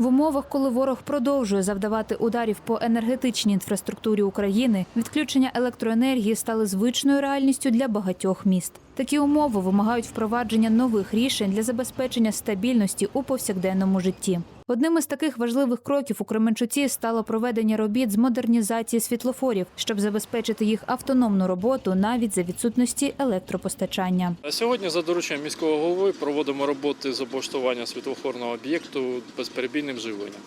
В умовах, коли ворог продовжує завдавати ударів по енергетичній інфраструктурі України, відключення електроенергії стали звичною реальністю для багатьох міст. Такі умови вимагають впровадження нових рішень для забезпечення стабільності у повсякденному житті. Одним із таких важливих кроків у Кременчуці стало проведення робіт з модернізації світлофорів, щоб забезпечити їх автономну роботу навіть за відсутності електропостачання. Сьогодні за дорученням міського голови проводимо роботи з облаштування світлофорного об'єкту безперебійним живленням.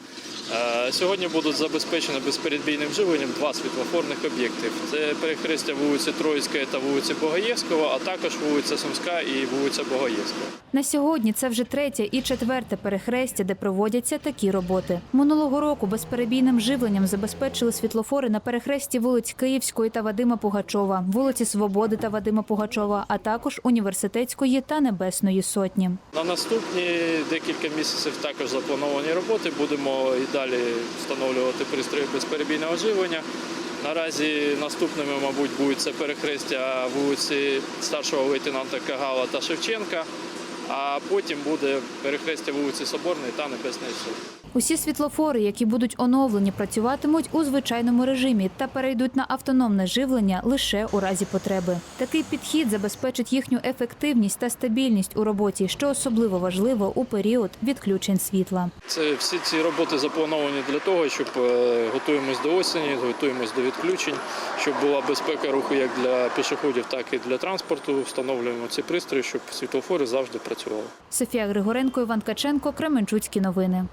Сьогодні будуть забезпечені безперебійним живленням два світлофорних об'єкти. Це перехрестя вулиці Троїцької та вулиці Богоєвського, а також вулиця Сумська і вулиця Богоєвського. На сьогодні це вже третє і четверте перехрестя, де проводяться такі роботи. Минулого року безперебійним живленням забезпечили світлофори на перехресті вулиць Київської та Вадима Пугачова, вулиці Свободи та Вадима Пугачова, а також університетської та Небесної Сотні. На наступні декілька місяців також заплановані роботи. Будемо і далі встановлювати пристрої безперебійного живлення. Наразі наступними, мабуть, будуть це перехрестя вулиці старшого лейтенанта Кагала та Шевченка, а потім буде перехрестя вулиці Соборної та Небесної Сотні. Усі світлофори, які будуть оновлені, працюватимуть у звичайному режимі та перейдуть на автономне живлення лише у разі потреби. Такий підхід забезпечить їхню ефективність та стабільність у роботі, що особливо важливо у період відключень світла. Це всі ці роботи заплановані для того, щоб е, готуємось до осені, готуємось до відключень, щоб була безпека руху як для пішоходів, так і для транспорту. Встановлюємо ці пристрої, щоб світлофори завжди працювали. Софія Григоренко, Іван Каченко, Кременчуцькі новини.